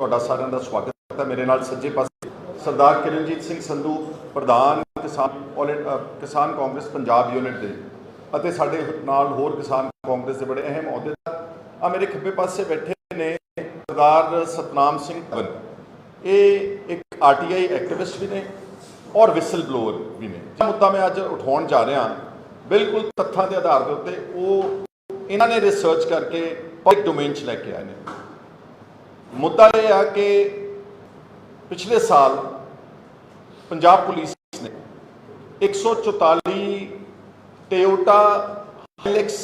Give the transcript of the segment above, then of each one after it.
ਤੁਹਾਡਾ ਸਾਰਿਆਂ ਦਾ ਸਵਾਗਤ ਹੈ। ਮੇਰੇ ਨਾਲ ਸੱਜੇ ਪਾਸੇ ਸਰਦਾਰ ਕਿਰਨਜੀਤ ਸਿੰਘ ਸੰਧੂ, ਪ੍ਰਧਾਨ ਕਿਸਾਨ ਪੋਲਿਟ ਕਿਸਾਨ ਕਾਂਗਰਸ ਪੰਜਾਬ ਯੂਨਿਟ ਦੇ ਅਤੇ ਸਾਡੇ ਨਾਲ ਹੋਰ ਕਿਸਾਨ ਕਾਂਗਰਸ ਦੇ ਬੜੇ ਅਹਿਮ ਅਹੁਦੇਦਾਰ ਆ ਮੇਰੇ ਖੱਬੇ ਪਾਸੇ ਬੈਠੇ ਨੇ ਸਰਦਾਰ ਸਤਨਾਮ ਸਿੰਘ ਧਵਨ। ਇਹ ਇੱਕ ਆਰਟੀਆਈ ਐਕਟਿਵਿਸਟ ਵੀ ਨੇ ਔਰ ਵਿਸਲ ਬਲੋਅਰ ਵੀ ਨੇ। ਜਿਹੜਾ ਮੁੱਦਾ ਮੈਂ ਅੱਜ ਉਠਾਉਣ ਜਾ ਰਿਹਾ, ਬਿਲਕੁਲ ਤੱਥਾਂ ਦੇ ਆਧਾਰ ਦੇ ਉੱਤੇ ਉਹ ਇਹਨਾਂ ਨੇ ਰਿਸਰਚ ਕਰਕੇ ਪਬਲਿਕ ਡੋਮੇਨ 'ਚ ਲੈ ਕੇ ਆਏ ਨੇ। ਮੁੱਦਾ ਇਹ ਆ ਕਿ ਪਿਛਲੇ ਸਾਲ ਪੰਜਾਬ ਪੁਲਿਸ ਨੇ 144 ਟੋਯੋਟਾ ਹਾਈਲੈਕਸ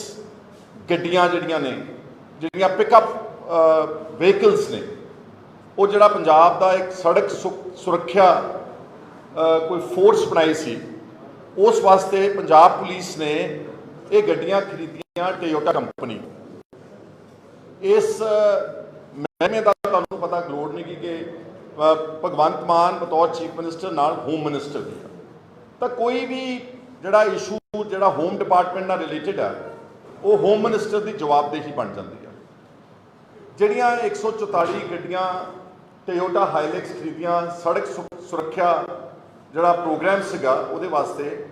ਗੱਡੀਆਂ ਜਿਹੜੀਆਂ ਨੇ, ਜਿਹੜੀਆਂ ਪਿਕਅਪ ਵਹੀਕਲਸ ਨੇ, ਉਹ ਜਿਹੜਾ ਪੰਜਾਬ ਦਾ ਇੱਕ ਸੜਕ ਸੁ- ਸੁਰੱਖਿਆ ਕੋਈ ਫੋਰਸ ਬਣਾਈ ਸੀ, ਉਸ ਵਾਸਤੇ ਪੰਜਾਬ ਪੁਲਿਸ ਨੇ ਇਹ ਗੱਡੀਆਂ ਖਰੀਦੀਆਂ ਟੋਯੋਟਾ ਕੰਪਨੀ ਇਸ ਐਵੇਂ ਦਾ ਤੁਹਾਨੂੰ ਪਤਾ ਲੋੜ ਨਹੀਂ ਕਿ ਭਗਵੰਤ ਮਾਨ ਬਤੌਰ ਚੀਫ ਮਿਨਿਸਟਰ ਨਾਲ ਹੋਮ ਮਿਨਿਸਟਰ ਦੀ ਆ। ਤਾਂ ਕੋਈ ਵੀ ਜਿਹੜਾ ਇਸ਼ੂ ਜਿਹੜਾ ਹੋਮ ਡਿਪਾਰਟਮੈਂਟ ਨਾਲ ਰਿਲੇਟਡ ਆ, ਉਹ ਹੋਮ ਮਿਨਿਸਟਰ ਦੀ ਜਵਾਬਦੇਹੀ ਬਣ ਜਾਂਦੀ ਆ। ਜਿਹੜੀਆਂ 144 ਗੱਡੀਆਂ ਟੋਯੋਟਾ ਹਾਈਲੈਕਸ ਖਰੀਦੀਆਂ, ਸੜਕ ਸੁਰੱਖਿਆ ਜਿਹੜਾ ਪ੍ਰੋਗਰਾਮ ਸੀਗਾ ਉਹਦੇ ਵਾਸਤੇ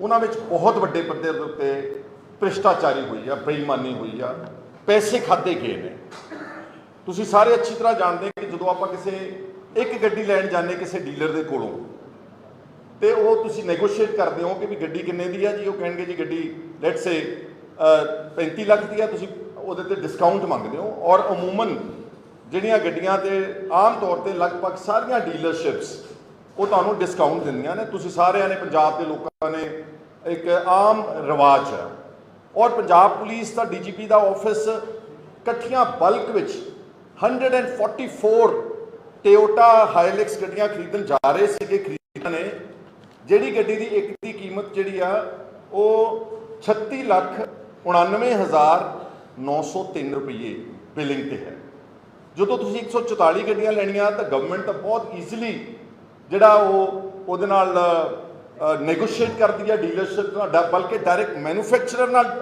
ਉਹਨਾਂ ਵਿੱਚ ਬਹੁਤ ਵੱਡੇ ਪੱਧਰ ਦੇ ਉੱਤੇ ਭ੍ਰਿਸ਼ਟਾਚਾਰੀ ਹੋਈ ਆ, ਬੇਈਮਾਨੀ ਹੋਈ ਆ, ਪੈਸੇ ਖਾਦੇ ਗਏ ਨੇ। ਤੁਸੀਂ ਸਾਰੇ ਅੱਛੀ ਤਰ੍ਹਾਂ ਜਾਣਦੇ ਕਿ ਜਦੋਂ ਆਪਾਂ ਕਿਸੇ ਇੱਕ ਗੱਡੀ ਲੈਣ ਜਾਂਦੇ ਕਿਸੇ ਡੀਲਰ ਦੇ ਕੋਲੋਂ, ਤੇ ਉਹ ਤੁਸੀਂ ਨੈਗੋਸ਼ੀਏਟ ਕਰਦੇ ਹੋ ਕਿ ਵੀ ਗੱਡੀ ਕਿੰਨੇ ਦੀ ਹੈ ਜੀ? ਉਹ ਕਹਿਣਗੇ ਜੀ ਗੱਡੀ ਲੈਟਸ ਸੇ 35 ਲੱਖ ਦੀ ਹੈ ਤੁਸੀਂ ਉਹਦੇ ਤੇ ਡਿਸਕਾਊਂਟ ਮੰਗਦੇ ਹੋ ਔਰ ਅਮੂਮਨ ਜਿਹੜੀਆਂ ਗੱਡੀਆਂ ਤੇ ਆਮ ਤੌਰ ਤੇ ਲਗਭਗ ਸਾਰੀਆਂ ਡੀਲਰਸ਼ਿਪਸ ਉਹ ਤੁਹਾਨੂੰ ਡਿਸਕਾਊਂਟ ਦਿੰਦੀਆਂ ਨੇ। ਤੁਸੀਂ ਸਾਰਿਆਂ ਨੇ ਪੰਜਾਬ ਦੇ ਲੋਕਾਂ ਨੇ ਇੱਕ ਆਮ ਰਿਵਾਜ ਹੈ। ਔਰ ਪੰਜਾਬ ਪੁਲਿਸ ਦਾ, ਡੀਜੀਪੀ ਦਾ ਆਫਿਸ ਇਕੱਠੀਆਂ ਬਲਕ ਵਿੱਚ 144 ਟੋਯੋਟਾ ਹਾਈਲੈਕਸ ਗੱਡੀਆਂ ਖਰੀਦਣ ਜਾ ਰਹੇ ਸੀਗੇ, ਖਰੀਦਣ ਨੇ। ਜਿਹੜੀ ਗੱਡੀ ਦੀ ਇੱਕ ਦੀ ਕੀਮਤ ਜਿਹੜੀ ਆ, ਉਹ 36 ਲੱਖ 99903 ਰੁਪਏ ਬਿਲਿੰਗ ਤੇ ਹੈ। ਜਦੋਂ ਤੁਸੀਂ 144 ਗੱਡੀਆਂ ਲੈਣੀਆਂ, ਤਾਂ ਗਵਰਨਮੈਂਟ ਤਾਂ ਬਹੁਤ ਈਜ਼ੀਲੀ ਜਿਹੜਾ ਉਹ ਉਹਦੇ ਨਾਲ ਨੈਗੋਸ਼ੀਏਟ ਕਰਦੀ ਹੈ ਡੀਲਰਸ਼ਿਪ ਨਾਲ, ਡ- ਬਲਕਿ ਡਾਇਰੈਕਟ ਮੈਨੂਫੈਕਚਰਰ ਨਾਲ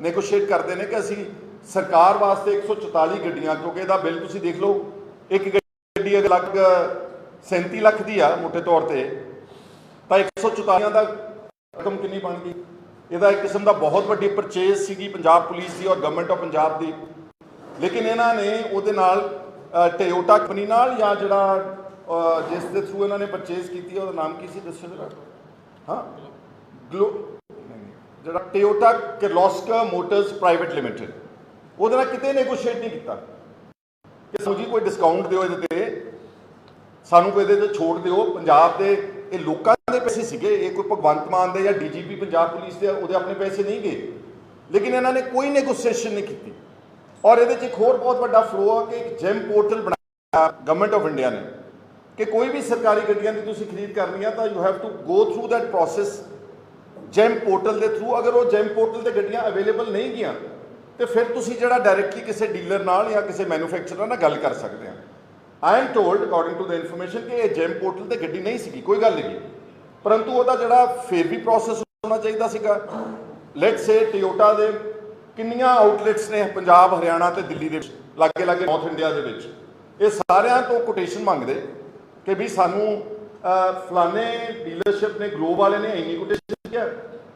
ਨੈਗੋਸ਼ੀਏਟ ਕਰਦੇ ਨੇ ਕਿ ਅਸੀਂ ਸਰਕਾਰ ਵਾਸਤੇ 144 ਗੱਡੀਆਂ, ਕਿਉਂਕਿ ਇਹਦਾ ਬਿੱਲ ਤੁਸੀਂ ਦੇਖ ਲਓ, ਇੱਕ ਗੱਡੀ ਅਗਰ ਲੱਗ 37 ਲੱਖ ਦੀ ਆ, ਮੋਟੇ ਤੌਰ ਤੇ। ਤਾਂ 144 ਦਾ ਰਕਮ ਕਿੰਨੀ ਬਣ ਗਈ? ਇਹਦਾ ਇੱਕ ਕਿਸਮ ਦਾ ਬਹੁਤ ਵੱਡੀ ਪਰਚੇਜ਼ ਸੀਗੀ ਪੰਜਾਬ ਪੁਲਿਸ ਦੀ ਔਰ ਗਵਰਨਮੈਂਟ ਆਫ ਪੰਜਾਬ ਦੀ। ਲੇਕਿਨ ਇਹਨਾਂ ਨੇ ਉਹਦੇ ਨਾਲ ਟੋਯੋਟਾ ਕੰਪਨੀ ਨਾਲ ਜਾਂ ਜਿਹੜਾ ਜਿਸ ਦੇ ਥਰੂ ਇਹਨਾਂ ਨੇ ਪਰਚੇਜ਼ ਕੀਤੀ ਉਹਦਾ ਨਾਮ ਕੀ ਸੀ? ਦੱਸੋ ਜਰਾ। ਹਾਂ? ਗਲੋ ਜਿਹੜਾ Toyota Kirloskar Motors private limited ਉਹਦੇ ਨਾਲ ਕਿਤੇ ਨੈਗੋਸ਼ੀਏਟ ਨਹੀਂ ਕੀਤਾ। ਕਿ ਸੋ ਜੀ ਕੋਈ ਡਿਸਕਾਊਂਟ ਦਿਓ ਇਹਦੇ ਤੇ, ਸਾਨੂੰ ਕੋਈ ਇਹਦੇ ਤੇ ਛੋਟ ਦਿਓ। ਪੰਜਾਬ ਦੇ ਇਹ ਲੋਕਾਂ ਦੇ ਪੈਸੇ ਸੀਗੇ, ਇਹ ਕੋਈ ਭਗਵੰਤ ਮਾਨ ਦੇ ਜਾਂ ਡੀਜੀਪੀ ਪੰਜਾਬ ਪੁਲਿਸ ਦੇ ਉਹਦੇ ਆਪਣੇ ਪੈਸੇ ਨਹੀਂ ਗਏ। ਲੇਕਿਨ ਇਹਨਾਂ ਨੇ ਕੋਈ ਨੈਗੋਸ਼ੀਏਸ਼ਨ ਨਹੀਂ ਕੀਤੀ। ਔਰ ਇਹਦੇ 'ਚ ਇੱਕ ਹੋਰ ਬਹੁਤ ਵੱਡਾ ਫਲੋ ਆ ਕਿ ਇੱਕ ਜੈਮ ਪੋਰਟਲ ਬਣਾਇਆ ਗਵਰਨਮੈਂਟ ਆਫ ਇੰਡੀਆ ਨੇ। ਕਿ ਕੋਈ ਵੀ ਸਰਕਾਰੀ ਗੱਡੀਆਂ ਦੀ ਤੁਸੀਂ ਖਰੀਦ ਕਰਨੀ ਆ ਤਾਂ you have to go through that process GeM portal ਦੇ ਥਰੂ ਅਗਰ ਉਹ ਜੈਮ ਪੋਰਟਲ ਤੇ ਗੱਡੀਆਂ ਅਵੇਲੇਬਲ ਨਹੀਂ ਗਈਆਂ ਤੇ ਫਿਰ ਤੁਸੀਂ ਜਿਹੜਾ ਡਾਇਰੈਕਟਲੀ ਕਿਸੇ ਡੀਲਰ ਨਾਲ ਜਾਂ ਕਿਸੇ ਮੈਨੂਫੈਕਚਰਰ ਨਾਲ ਗੱਲ ਕਰ ਸਕਦੇ ਆ। I am told according to the information ਕਿ ਇਹ ਜੈਮ ਪੋਰਟਲ ਤੇ ਗੱਡੀ ਨਹੀਂ ਸੀਗੀ, ਕੋਈ ਗੱਲ ਨਹੀਂ। ਪਰੰਤੂ ਉਹਦਾ ਜਿਹੜਾ ਫੇਰ ਵੀ ਪ੍ਰੋਸੈਸ ਹੋਣਾ ਚਾਹੀਦਾ ਸੀਗਾ। ਲੈਟਸ ਸੇ ਟੋਯੋਟਾ ਦੇ ਕਿੰਨੀਆਂ ਆਊਟਲੈਟਸ ਨੇ ਪੰਜਾਬ, ਹਰਿਆਣਾ ਤੇ ਦਿੱਲੀ ਦੇ ਲਾਗੇ ਲਾਗੇ ਨਾਰਥ ਇੰਡੀਆ ਦੇ ਵਿੱਚ। ਇਹ ਸਾਰਿਆਂ ਤੋਂ ਕੋਟੇਸ਼ਨ ਮੰਗਦੇ ਕਿ ਵੀ ਸਾਨੂੰ ਫਲਾਣੇ ਡੀਲਰਸ਼ਿਪ ਨੇ ਗਲੋਬ ਵਾਲੇ ਨੇ ਇੰਨੀ ਕੋਟੇਸ਼ਨ ਕਿਹਾ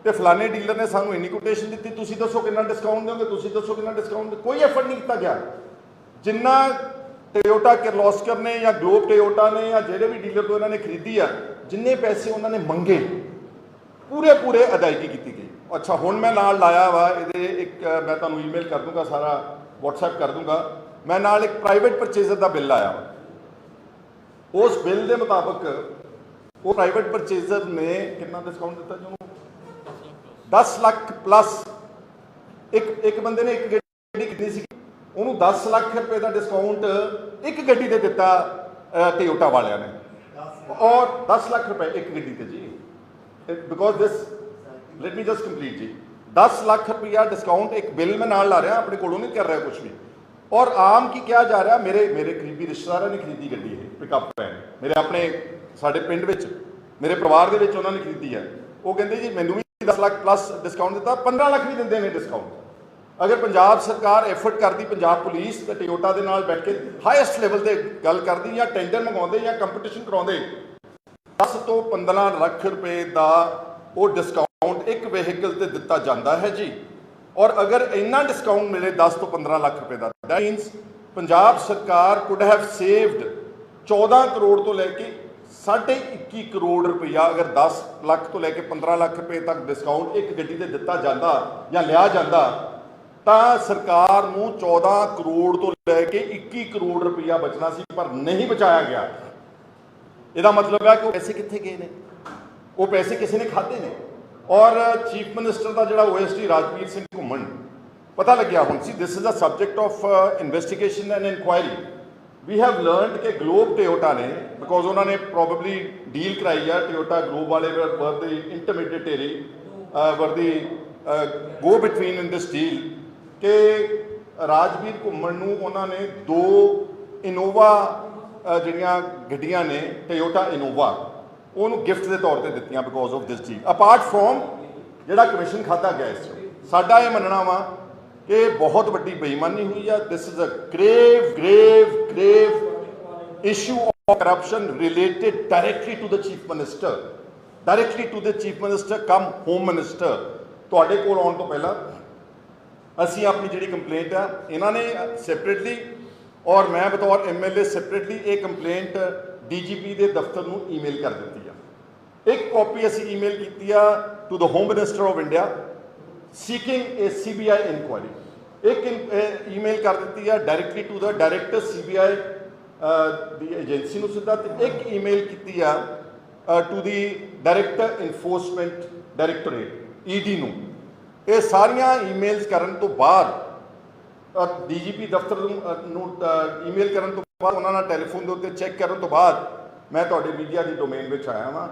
ਤੇ ਫਲਾਣੇ ਡੀਲਰ ਨੇ ਸਾਨੂੰ ਇੰਨੀ ਕੋਟੇਸ਼ਨ ਦਿੱਤੀ, ਤੁਸੀਂ ਦੱਸੋ ਕਿੰਨਾ ਡਿਸਕਾਊਂਟ ਦਿਓਗੇ, ਤੁਸੀਂ ਦੱਸੋ ਕਿੰਨਾ ਡਿਸਕਾਊਂਟ ਕੋਈ ਐਫਰਟ ਨਹੀਂ ਕੀਤਾ ਗਿਆ। ਜਿੰਨਾ ਟੋਯੋਟਾ ਕਿਰਲੋਸਕਰ ਨੇ ਜਾਂ ਗਲੋਬ ਟੋਯੋਟਾ ਨੇ ਜਾਂ ਜਿਹੜੇ ਵੀ ਡੀਲਰ ਤੋਂ ਇਹਨਾਂ ਨੇ ਖਰੀਦੀ ਆ, ਜਿੰਨੇ ਪੈਸੇ ਉਹਨਾਂ ਨੇ ਮੰਗੇ ਪੂਰੇ ਪੂਰੇ ਅਦਾਇਗੀ ਕੀਤੀ ਗਈ। ਅੱਛਾ, ਹੁਣ ਮੈਂ ਨਾਲ ਲਾਇਆ ਵਾ, ਇਹਦੇ ਇੱਕ, ਮੈਂ ਤੁਹਾਨੂੰ ਈਮੇਲ ਕਰ ਦੂੰਗਾ, ਸਾਰਾ WhatsApp ਕਰ ਦੂੰਗਾ। ਮੈਂ ਨਾਲ ਇੱਕ ਪ੍ਰਾਈਵੇਟ ਪਰਚੇਜ਼ਰ ਦਾ ਬਿੱਲ ਆਇਆ ਵਾ। ਉਸ ਬਿੱਲ ਦੇ ਮੁਤਾਬਕ ਉਹ ਪ੍ਰਾਈਵੇਟ ਪਰਚੇਜ਼ਰ ਨੇ ਕਿੰਨਾ ਡਿਸਕਾਊਂਟ ਦਿੱਤਾ ਜੀ ਉਹਨੂੰ? 10 ਲੱਖ ਪਲੱਸ ਇੱਕ ਇੱਕ ਬੰਦੇ ਨੇ ਇੱਕ ਗੱਡੀ ਕਿੰਨੀ ਸੀ। ਉਹਨੂੰ 10 ਲੱਖ ਰੁਪਏ ਦਾ ਡਿਸਕਾਊਂਟ ਇੱਕ ਗੱਡੀ ਤੇ ਦਿੱਤਾ ਟਿਓਟਾ ਵਾਲਿਆਂ ਨੇ। ਔਰ 10 ਲੱਖ ਰੁਪਏ ਇੱਕ ਗੱਡੀ ਤੇ ਜੀ। Because this let me just complete ਜੀ। 10 ਲੱਖ ਰੁਪਇਆ ਡਿਸਕਾਊਂਟ ਇੱਕ ਬਿੱਲ ਮੈਂ ਨਾਲ ਲਾ ਰਿਹਾ, ਆਪਣੇ ਕੋਲੋਂ ਨਹੀਂ ਕਰ ਰਿਹਾ ਕੁਝ ਵੀ। ਔਰ ਆਮ ਕੀ ਕਿਹਾ ਜਾ ਰਿਹਾ, ਮੇਰੇ ਮੇਰੇ ਕਰੀਬੀ ਰਿਸ਼ਤੇਦਾਰਾਂ ਨੇ ਖਰੀਦੀ ਗੱਡੀ ਇਹ ਪਿਕਅਪ ਵੈਨ ਮੇਰੇ ਆਪਣੇ, ਸਾਡੇ ਪਿੰਡ ਵਿੱਚ, ਮੇਰੇ ਪਰਿਵਾਰ ਦੇ ਵਿੱਚ ਉਹਨਾਂ ਨੇ ਖਰੀਦੀ ਹੈ। ਉਹ ਕਹਿੰਦੇ ਜੀ, ਮੈਨੂੰ ਵੀ 10 ਲੱਖ ਪਲੱਸ ਡਿਸਕਾਊਂਟ ਦਿੱਤਾ 15 ਲੱਖ ਵੀ ਦਿੰਦੇ ਨੇ ਡਿਸਕਾਊਂਟ ਅਗਰ ਪੰਜਾਬ ਸਰਕਾਰ ਐਫਰਟ ਕਰਦੀ, ਪੰਜਾਬ ਪੁਲਿਸ ਤੇ ਟੋਯੋਟਾ ਦੇ ਨਾਲ ਬੈਠ ਕੇ ਹਾਈਐਸਟ ਲੈਵਲ ਤੇ ਗੱਲ ਕਰਦੀ ਜਾਂ ਟੈਂਡਰ ਮੰਗਾਉਂਦੇ ਜਾਂ ਕੰਪੀਟੀਸ਼ਨ ਕਰਾਉਂਦੇ 10 ਤੋਂ 15 ਲੱਖ ਰੁਪਏ ਦਾ ਉਹ ਡਿਸਕਾਊਂਟ ਇੱਕ ਵਹੀਕਲ ਤੇ ਦਿੱਤਾ ਜਾਂਦਾ ਹੈ ਜੀ। ਔਰ ਅਗਰ ਇੰਨਾ ਡਿਸਕਾਊਂਟ ਮਿਲੇ 10 ਤੋਂ 15 ਲੱਖ ਰੁਪਏ ਦਾ ਦੈਟ ਮੀਨਸ ਪੰਜਾਬ ਸਰਕਾਰ ਕੁਡ ਹੈਵ ਸੇਵਡ 14 ਕਰੋੜ ਤੋਂ ਲੈ ਕੇ 21 ਕਰੋੜ ਰੁਪਇਆ ਅਗਰ 10 ਲੱਖ ਤੋਂ ਲੈ ਕੇ 15 ਲੱਖ ਰੁਪਏ ਤੱਕ ਡਿਸਕਾਊਂਟ ਇੱਕ ਗੱਡੀ ਤੇ ਦਿੱਤਾ ਜਾਂਦਾ ਜਾਂ ਲਿਆ ਜਾਂਦਾ ਤਾਂ ਸਰਕਾਰ ਨੂੰ 14 ਕਰੋੜ ਤੋਂ ਲੈ ਕੇ 21 ਕਰੋੜ ਰੁਪਇਆ ਬਚਣਾ ਸੀ ਪਰ ਨਹੀਂ ਬਚਾਇਆ ਗਿਆ। ਇਹਦਾ ਮਤਲਬ ਹੈ ਕਿ ਉਹ ਪੈਸੇ ਕਿੱਥੇ ਗਏ ਨੇ? ਉਹ ਪੈਸੇ ਕਿਸੇ ਨੇ ਖਾਦੇ ਨੇ। ਔਰ ਚੀਫ ਮਿਨਿਸਟਰ ਦਾ ਜਿਹੜਾ ਓਐਸਡੀ ਰਾਜਵੀਰ ਸਿੰਘ ਘੁੰਮਣ ਪਤਾ ਲੱਗਿਆ ਹੁਣ see this is a subject of investigation and inquiry we have learned ਕਿ ਗਲੋਬ ਟੋਯੋਟਾ ਨੇ ਬਿਕੋਜ਼ ਉਹਨਾਂ ਨੇ ਪ੍ਰੋਬਬਲੀ ਡੀਲ ਕਰਾਈ ਆ ਟੋਯੋਟਾ ਗਲੋਬ ਵਾਲੇ ਵਰ ਦੀ ਇੰਟਰਮੀਡੀਏਟਰੀ ਵਰ ਦੀ ਗੋ ਬਿਟਵੀਨ ਇਨ ਦਿਸ ਡੀਲ ਕਿ ਰਾਜਵੀਰ ਘੁੰਮਣ ਨੂੰ ਉਹਨਾਂ ਨੇ ਦੋ ਇਨੋਵਾ ਜਿਹੜੀਆਂ ਗੱਡੀਆਂ ਨੇ ਟੋਯੋਟਾ ਇਨੋਵਾ ਉਹਨੂੰ ਗਿਫਟ ਦੇ ਤੌਰ ਤੇ ਦਿੱਤੀਆਂ because of this deal apart from ਜਿਹੜਾ ਕਮਿਸ਼ਨ ਖਾਦਾ ਗਿਆ ਇਸ 'ਚ ਸਾਡਾ ਇਹ ਮੰਨਣਾ ਵਾ ਕਿ ਬਹੁਤ ਵੱਡੀ ਬੇਈਮਾਨੀ ਹੋਈ ਆ this is a grave grave grave issue of corruption related directly to the chief minister directly to the chief minister cum home minister ਤੁਹਾਡੇ ਕੋਲ ਆਉਣ ਤੋਂ ਪਹਿਲਾਂ ਅਸੀਂ ਆਪਣੀ ਜਿਹੜੀ ਕੰਪਲੇਂਟ ਆ, ਇਹਨਾਂ ਨੇ ਸੈਪਰੇਟਲੀ ਔਰ ਮੈਂ ਬਤੌਰ ਐਮਐਲਏ ਸੈਪਰੇਟਲੀ ਇਹ ਕੰਪਲੇਂਟ ਡੀਜੀਪੀ ਦੇ ਦਫ਼ਤਰ ਨੂੰ ਈਮੇਲ ਕਰ ਦਿੱਤੀ ਆ। ਇੱਕ ਕਾਪੀ ਅਸੀਂ ਈਮੇਲ ਕੀਤੀ ਆ to the home minister of India seeking a CBI inquiry ਇੱਕ ਈਮੇਲ ਕਰ ਦਿੱਤੀ ਆ directly to the director CBI the agency ਨੂੰ ਸਿੱਧਾ ਤੇ ਇੱਕ ਈਮੇਲ ਕੀਤੀ ਆ to the director enforcement directorate ED ਨੂੰ। ਇਹ ਸਾਰੀਆਂ ਈਮੇਲਸ ਕਰਨ ਤੋਂ ਬਾਅਦ ਡੀਜੀਪੀ ਦਫ਼ਤਰ ਨੂੰ ਅ, ਨੂੰ ਈਮੇਲ ਕਰਨ ਤੋਂ ਬਾਅਦ ਉਹਨਾਂ ਨਾਲ ਟੈਲੀਫੋਨ ਦੇ ਉੱਤੇ ਚੈੱਕ ਕਰਨ ਤੋਂ ਬਾਅਦ ਮੈਂ ਤੁਹਾਡੇ ਮੀਡੀਆ ਦੀ ਡੋਮੇਨ ਵਿੱਚ ਆਇਆ ਹਾਂ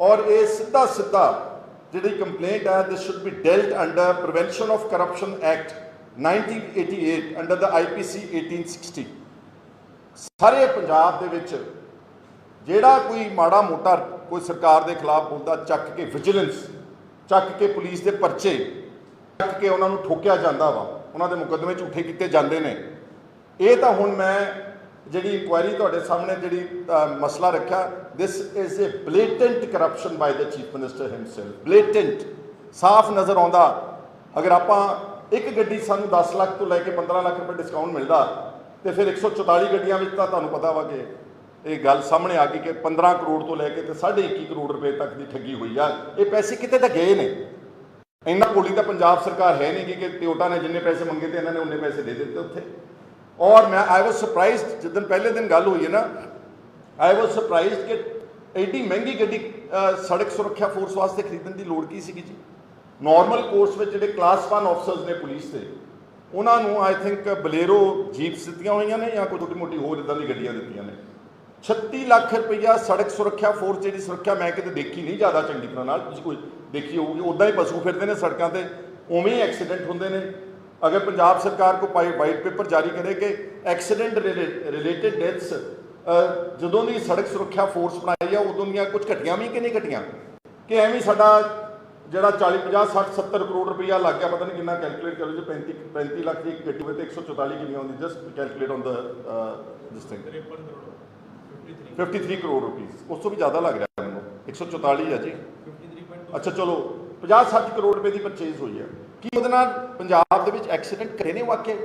ਔਰ ਇਹ ਸਿੱਧਾ ਸਿੱਧਾ ਜਿਹੜੀ ਕੰਪਲੇਂਟ ਹੈ this should be dealt under prevention of corruption act 1988 under the IPC 1860 ਸਾਰੇ ਪੰਜਾਬ ਦੇ ਵਿੱਚ ਜਿਹੜਾ ਕੋਈ ਮਾੜਾ ਮੋਟਾ ਕੋਈ ਸਰਕਾਰ ਦੇ ਖਿਲਾਫ ਬੋਲਦਾ ਚੱਕ ਕੇ ਵਿਜੀਲੈਂਸ ਚੱਕ ਕੇ ਪੁਲਿਸ ਦੇ ਪਰਚੇ, ਚੱਕ ਕੇ ਉਹਨਾਂ ਨੂੰ ਠੋਕਿਆ ਜਾਂਦਾ ਵਾ, ਉਹਨਾਂ ਦੇ ਮੁਕੱਦਮੇ ਝੂਠੇ ਕੀਤੇ ਜਾਂਦੇ ਨੇ। ਇਹ ਤਾਂ ਹੁਣ ਮੈਂ ਜਿਹੜੀ ਇਨਕੁਆਇਰੀ ਤੁਹਾਡੇ ਸਾਹਮਣੇ ਜਿਹੜੀ ਮਸਲਾ ਰੱਖਿਆ this is a blatant corruption by the chief minister himself blatant ਸਾਫ਼ ਨਜ਼ਰ ਆਉਂਦਾ। ਅਗਰ ਆਪਾਂ ਇੱਕ ਗੱਡੀ ਸਾਨੂੰ 10 ਲੱਖ ਤੋਂ ਲੈ ਕੇ 15 ਲੱਖ ਰੁਪਏ ਡਿਸਕਾਊਂਟ ਮਿਲਦਾ ਤੇ ਫਿਰ 144 ਗੱਡੀਆਂ ਵਿੱਚ ਤਾਂ ਤੁਹਾਨੂੰ ਪਤਾ ਵਾ ਕਿ ਇਹ ਗੱਲ ਸਾਹਮਣੇ ਆ ਗਈ ਕਿ 15 ਕਰੋੜ ਤੋਂ ਲੈ ਕੇ ਤੇ 21.5 ਕਰੋੜ ਰੁਪਏ ਤੱਕ ਦੀ ਠੱਗੀ ਹੋਈ ਆ। ਇਹ ਪੈਸੇ ਕਿਤੇ ਤਾਂ ਗਏ ਨੇ। ਇੰਨਾ ਭੋਲੀ ਤਾਂ ਪੰਜਾਬ ਸਰਕਾਰ ਹੈ ਨਹੀਂ ਕਿ ਟਿਓਟਾ ਨੇ ਜਿੰਨੇ ਪੈਸੇ ਮੰਗੇ ਤੇ ਇਹਨਾਂ ਨੇ ਉਹਨੇ ਪੈਸੇ ਦੇ ਦਿੱਤੇ ਉੱਥੇ। ਔਰ ਮੈਂ ਆਈ ਵਾਸ ਸਰਪ੍ਰਾਈਜ਼ਡ ਜਦੋਂ ਪਹਿਲੇ ਦਿਨ ਗੱਲ ਹੋਈ ਹੈ ਨਾ ਆਈ ਵਾਸ ਸਰਪ੍ਰਾਈਜ਼ਡ ਕਿ ਐਡੀ ਮਹਿੰਗੀ ਗੱਡੀ ਸੜਕ ਸੁਰੱਖਿਆ ਫੋਰਸ ਵਾਸਤੇ ਖਰੀਦਣ ਦੀ ਲੋੜ ਕੀ ਸੀਗੀ ਜੀ? ਨਾਰਮਲ ਕੋਰਸ ਵਿੱਚ ਜਿਹੜੇ ਕਲਾਸ 1 ਅਫਸਰਸ ਨੇ ਪੁਲਿਸ ਦੇ, ਉਹਨਾਂ ਨੂੰ ਆਈ ਥਿੰਕ ਬਲੇਰੋ ਜੀਪਸ ਦਿੱਤੀਆਂ ਹੋਈਆਂ ਨੇ ਜਾਂ ਕੋਈ ਛੋਟੀ ਮੋਟੀ ਹੋਰ ਇਦਾਂ ਦੀ ਗੱਡੀਆਂ ਦਿੱਤੀਆਂ ਨੇ। 36 ਲੱਖ ਰੁਪਈਆ ਸੜਕ ਸੁਰੱਖਿਆ ਫੋਰਸ ਜਿਹੜੀ ਸੁਰੱਖਿਆ ਮੈਂ ਕਿਤੇ ਦੇਖੀ ਨਹੀਂ ਜ਼ਿਆਦਾ ਚੰਗੀ ਤਰ੍ਹਾਂ ਨਾਲ, ਤੁਸੀਂ ਕੋਈ ਦੇਖੀ ਹੋਊਗੀ ਉਦਾਂ ਹੀ ਪਸ਼ੂ ਫਿਰਦੇ ਨੇ ਸੜਕਾਂ ਤੇ, ਉਵੇਂ ਹੀ ਐਕਸੀਡੈਂਟ ਹੁੰਦੇ ਨੇ। ਅਗਰ ਪੰਜਾਬ ਸਰਕਾਰ ਕੋ ਪਾਈ ਵਾਈਟ ਪੇਪਰ ਜਾਰੀ ਕਰੇ ਕਿ ਐਕਸੀਡੈਂਟ ਰਿਲੇਟਡ ਡੈਥਸ ਜਦੋਂ ਦੀ ਸੜਕ ਸੁਰੱਖਿਆ ਫੋਰਸ ਬਣਾਈ ਆ, ਉਦੋਂ ਦੀਆਂ ਕੁਝ ਘਟੀਆਂ ਵੀ ਕਿ ਨਹੀਂ ਘਟੀਆਂ? ਕਿ ਐਵੇਂ ਸਾਡਾ ਜਿਹੜਾ 40 50 60 70 ਕਰੋੜ ਰੁਪਇਆ ਲੱਗ ਗਿਆ, ਪਤਾ ਨਹੀਂ ਕਿੰਨਾ ਕੈਲਕੂਲੇਟ ਕਰੋ ਜੇ 35 35 ਲੱਖ ਦੀ ਇੱਕ ਗੱਡੀ ਹੋਵੇ ਤੇ 144 ਕਿੰਨੀ ਆਉਂਦੀ? Just calculate on the this thing 53 crore rupees ਉਸ ਤੋਂ ਵੀ ਜ਼ਿਆਦਾ ਲੱਗ ਰਿਹਾ ਮੈਨੂੰ। 144 ਹੈ ਜੀ। ਅੱਛਾ, ਚਲੋ 50 60 ਕਰੋੜ ਰੁਪਏ ਦੀ ਪਰਚੇਜ਼ ਹੋਈ ਹੈ ਕੀ ਉਹਦੇ ਨਾਲ ਪੰਜਾਬ ਦੇ ਵਿੱਚ ਐਕਸੀਡੈਂਟ ਕਰੇ ਨੇ ਵਾਕਿਆ?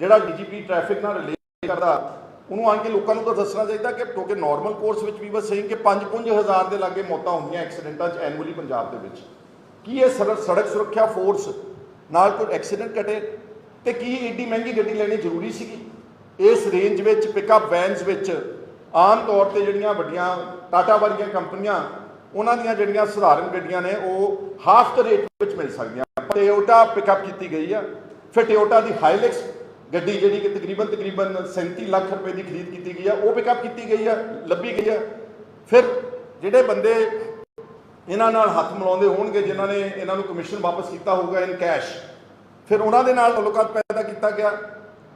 ਜਿਹੜਾ ਡੀਜੀਪੀ ਟ੍ਰੈਫਿਕ ਨਾਲ ਰਿਲੇਟ ਕਰਦਾ, ਉਹਨੂੰ ਆਣ ਕੇ ਲੋਕਾਂ ਨੂੰ ਤਾਂ ਦੱਸਣਾ ਚਾਹੀਦਾ ਕਿ ਕਿਉਂਕਿ ਨਾਰਮਲ ਕੋਰਸ ਵਿੱਚ ਵੀ ਬਸ ਸਹੀ ਕਿ 5-5000 ਦੇ ਲਾਗੇ ਮੌਤਾਂ ਹੁੰਦੀਆਂ ਐਕਸੀਡੈਂਟਾਂ 'ਚ ਐਨੂਅਲੀ ਪੰਜਾਬ ਦੇ ਵਿੱਚ। ਕੀ ਇਹ ਸੜਕ ਸੜਕ ਸੁਰੱਖਿਆ ਫੋਰਸ ਨਾਲ ਕੋਈ ਐਕਸੀਡੈਂਟ ਘਟੇ ਤੇ ਕੀ ਏਡੀ ਮਹਿੰਗੀ ਗੱਡੀ ਲੈਣੀ ਜ਼ਰੂਰੀ ਸੀਗੀ? ਇਸ ਰੇਂਜ ਵਿੱਚ ਪਿਕਅਪ ਵੈਨਸ ਵਿੱਚ ਆਮ ਤੌਰ ਤੇ ਜਿਹੜੀਆਂ ਵੱਡੀਆਂ ਟਾਟਾ ਵਰਗੀਆਂ ਕੰਪਨੀਆਂ, ਉਹਨਾਂ ਦੀਆਂ ਜਿਹੜੀਆਂ ਸਧਾਰਨ ਗੱਡੀਆਂ ਨੇ, ਉਹ ਹਾਫ ਦ ਰੇਟ ਵਿੱਚ ਮਿਲ ਸਕਦੀਆਂ ਟੋਯੋਟਾ ਪਿਕਅਪ ਕੀਤੀ ਗਈ ਆ। ਫਿਰ ਟੋਯੋਟਾ ਦੀ ਹਾਈਲੈਕਸ ਗੱਡੀ ਜਿਹੜੀ ਕਿ ਤਕਰੀਬਨ ਤਕਰੀਬਨ 37 ਲੱਖ ਰੁਪਏ ਦੀ ਖਰੀਦ ਕੀਤੀ ਗਈ ਆ, ਉਹ ਪਿਕਅਪ ਕੀਤੀ ਗਈ ਆ, ਲੱਭੀ ਗਈ ਆ। ਫਿਰ ਜਿਹੜੇ ਬੰਦੇ ਇਹਨਾਂ ਨਾਲ ਹੱਥ ਮਿਲਾਉਂਦੇ ਹੋਣਗੇ, ਜਿਨ੍ਹਾਂ ਨੇ ਇਹਨਾਂ ਨੂੰ ਕਮਿਸ਼ਨ ਵਾਪਸ ਕੀਤਾ ਹੋਊਗਾ ਇਨ ਕੈਸ਼ ਫਿਰ ਉਹਨਾਂ ਦੇ ਨਾਲ ਤਾਲੁਕਾਤ ਪੈਦਾ ਕੀਤਾ ਗਿਆ।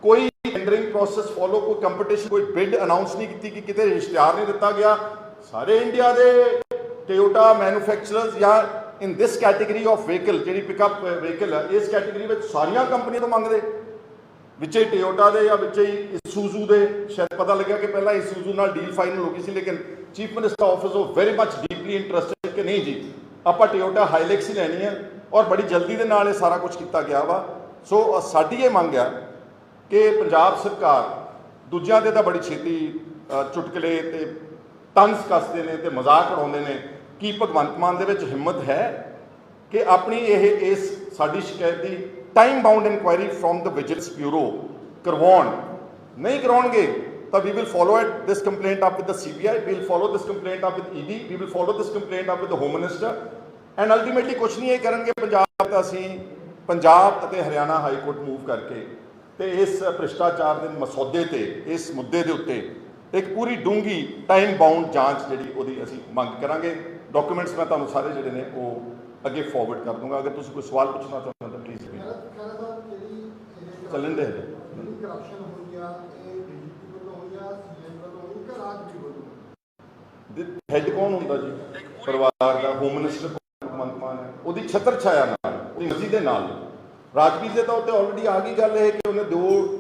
ਕੋਈ ਟੈਂਡਰਿੰਗ ਪ੍ਰੋਸੈਸ ਫੋਲੋ ਕੋਈ ਕੰਪੀਟੀਸ਼ਨ ਕੋਈ ਬਿਡ ਅਨਾਉਂਸ ਨਹੀਂ ਕੀਤੀ ਕਿ ਕਿਤੇ ਇਸ਼ਤਿਹਾਰ ਨਹੀਂ ਦਿੱਤਾ ਗਿਆ। ਸਾਰੇ ਇੰਡੀਆ ਦੇ ਟੋਯੋਟਾ ਮੈਨੂਫੈਕਚਰਰਸ ਜਾਂ in this category of vehicle ਜਿਹੜੀ ਪਿਕਅਪ ਵਹੀਕਲ ਹੈ, ਇਸ ਕੈਟਾਗਰੀ ਵਿੱਚ ਸਾਰੀਆਂ ਕੰਪਨੀਆਂ ਤੋਂ ਮੰਗਦੇ। ਵਿੱਚ ਹੀ ਟੋਯੋਟਾ ਦੇ ਜਾਂ ਵਿੱਚ ਹੀ ਇਸੂਜ਼ੂ ਦੇ। ਸ਼ਾਇਦ ਪਤਾ ਲੱਗਿਆ ਕਿ ਪਹਿਲਾਂ ਇਸੂਜ਼ੂ ਨਾਲ ਡੀਲ ਫਾਈਨਲ ਹੋ ਗਈ ਸੀ, ਲੇਕਿਨ ਚੀਫ ਮਿਨਿਸਟਰ ਆਫਿਸ ਉਹ ਵੈਰੀ ਮੱਚ ਡੀਪਲੀ ਇੰਟਰਸਟਡ ਕਿ ਨਹੀਂ ਜੀ? ਆਪਾਂ ਟੋਯੋਟਾ ਹਾਈਲੈਕਸ ਹੀ ਲੈਣੀ ਹੈ ਔਰ ਬੜੀ ਜਲਦੀ ਦੇ ਨਾਲ ਇਹ ਸਾਰਾ ਕੁਝ ਕੀਤਾ ਗਿਆ ਵਾ। ਸੋ ਸਾਡੀ ਇਹ ਮੰਗ ਆ ਕਿ ਪੰਜਾਬ ਸਰਕਾਰ ਦੂਜਿਆਂ ਦੇ ਤਾਂ ਬੜੀ ਛੇਤੀ ਚੁਟਕਲੇ ਤੇ ਤੰਜ਼ ਕੱਸਦੇ ਨੇ ਤੇ ਮਜ਼ਾਕ ਉਡਾਉਂਦੇ ਨੇ। ਕੀ ਭਗਵੰਤ ਮਾਨ ਦੇ ਵਿੱਚ ਹਿੰਮਤ ਹੈ ਕਿ ਆਪਣੀ ਇਹ, ਇਸ ਸਾਡੀ ਸ਼ਿਕਾਇਤ ਦੀ time bound inquiry from the vigilance bureau ਕਰਵਾਉਣ? ਨਹੀਂ ਕਰਾਉਣਗੇ। ਤਾਂ we will follow it this complaint up with the CBI we will follow this complaint up with ED we will follow this complaint up with the home minister and ultimately ਕੁਝ ਨਹੀਂ ਇਹ ਕਰਨਗੇ ਪੰਜਾਬ ਦਾ ਅਸੀਂ ਪੰਜਾਬ ਅਤੇ ਹਰਿਆਣਾ ਹਾਈ ਕੋਰਟ ਮੂਵ ਕਰਕੇ ਤੇ ਇਸ ਭ੍ਰਿਸ਼ਟਾਚਾਰ ਦੇ ਮਸੌਦੇ ਤੇ ਇਸ ਮੁੱਦੇ ਦੇ ਉੱਤੇ ਇੱਕ ਪੂਰੀ ਡੂੰਗੀ ਟਾਈਮ ਬਾਉਂਡ ਜਾਂਚ ਜਿਹੜੀ ਉਹਦੀ ਅਸੀਂ ਮੰਗ ਕਰਾਂਗੇ। ਡਾਕੂਮੈਂਟਸ ਮੈਂ ਤੁਹਾਨੂੰ ਸਾਰੇ ਜਿਹੜੇ ਨੇ ਉਹ ਅੱਗੇ ਫਾਰਵਰਡ ਕਰ ਦੂੰਗਾ। ਅਗਰ ਤੁਸੀਂ ਕੋਈ ਸਵਾਲ ਪੁੱਛਣਾ ਚਾਹੁੰਦੇ ਹੋ ਤਾਂ ਪਲੀਜ਼ ਚੱਲਣ ਦੇ ਕਰਪਸ਼ਨ ਹੋਈ ਆ ਇਹ ਡੀਜੀਪੀ ਵੱਲੋਂ ਹੋਈ ਆ ਸੀਐਮ ਵੱਲੋਂ ਹੋਈ ਕਿ ਰਾਜ ਵੀ ਵੱਲੋਂ ਹੈੱਡ ਕੌਣ ਹੁੰਦਾ ਜੀ? ਪਰਿਵਾਰ ਦਾ ਹੋਮ ਮਿਨਿਸਟਰ ਭਗਵੰਤ ਮਾਨ ਹੈ। ਉਹਦੀ ਛਤਰ ਛਾਇਆ ਨਾਲ, ਉਹਦੀ ਮਰਜ਼ੀ ਦੇ ਨਾਲ। ਰਾਜਵੀਰ ਦੇ ਤਾਂ ਉੱਤੇ ਆਲਰੇਡੀ ਆ ਗਈ ਗੱਲ ਇਹ ਕਿ ਉਹਨੇ ਦੋ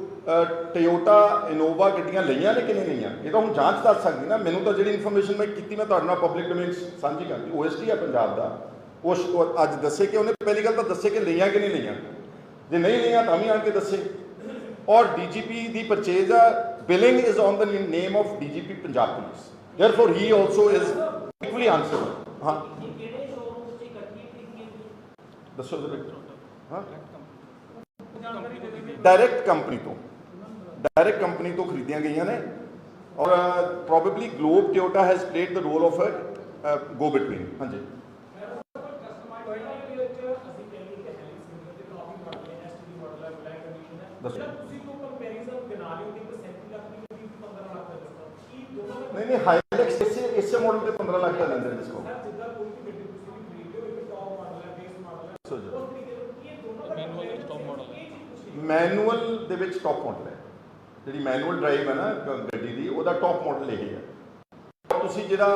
ਟੋਯੋਟਾ ਇਨੋਵਾ ਗੱਡੀਆਂ ਲਈਆਂ ਨੇ ਕਿ ਨਹੀਂ ਲਈਆਂ? ਇਹ ਤਾਂ ਹੁਣ ਜਾਂਚ ਦੱਸ ਸਕਦੀ ਨਾ। ਮੈਨੂੰ ਤਾਂ ਜਿਹੜੀ ਇਨਫੋਰਮੇਸ਼ਨ ਮੈਂ ਕੀਤੀ, ਮੈਂ ਤੁਹਾਡੇ ਨਾਲ ਪਬਲਿਕ ਡੋਮੇਨ ਸਾਂਝੀ ਕਰਤੀ। ਓਐਸਟੀ ਆ ਪੰਜਾਬ ਦਾ। ਉਸ, ਉਹ ਅੱਜ ਦੱਸੇ ਕਿ ਉਹਨੇ ਪਹਿਲੀ ਗੱਲ ਤਾਂ ਦੱਸੇ ਕਿ ਲਈਆਂ ਕਿ ਨਹੀਂ ਲਈਆਂ। ਜੇ ਨਹੀਂ ਲਈਆਂ ਤਾਂ ਵੀ ਆਣ ਕੇ ਦੱਸੇ। ਔਰ ਡੀਜੀਪੀ ਦੀ ਪਰਚੇਜ਼ ਆ billing is on the name of DGP Punjab police therefore he also is equally answerable ਹਾਂ ਇਹ ਕਿਹੜੇ ਸ਼ੋਰੂਮ 'ਚ ਇਕੱਠੀ ਖਰੀਦੀਆਂ ਜੀ ਦੱਸੋ ਜ਼ਰਾ ਹਾਂ ਡਾਇਰੈਕਟ ਕੰਪਨੀ ਤੋਂ ਡਾਇਰੈਕਟ ਕੰਪਨੀ ਤੋਂ ਖਰੀਦੀਆਂ ਗਈਆਂ ਨੇ ਔਰ probably Globe Toyota has played the ਵਿੱਚ ਟੌਪ ਮਾਡਲ ਹੈ। ਜਿਹੜੀ ਮੈਨੂਅਲ ਡਰਾਈਵ ਹੈ ਨਾ ਗੱਡੀ ਦੀ ਉਹਦਾ ਟੌਪ ਮਾਡਲ ਇਹ ਹੈ। ਤੁਸੀਂ ਜਿਹੜਾ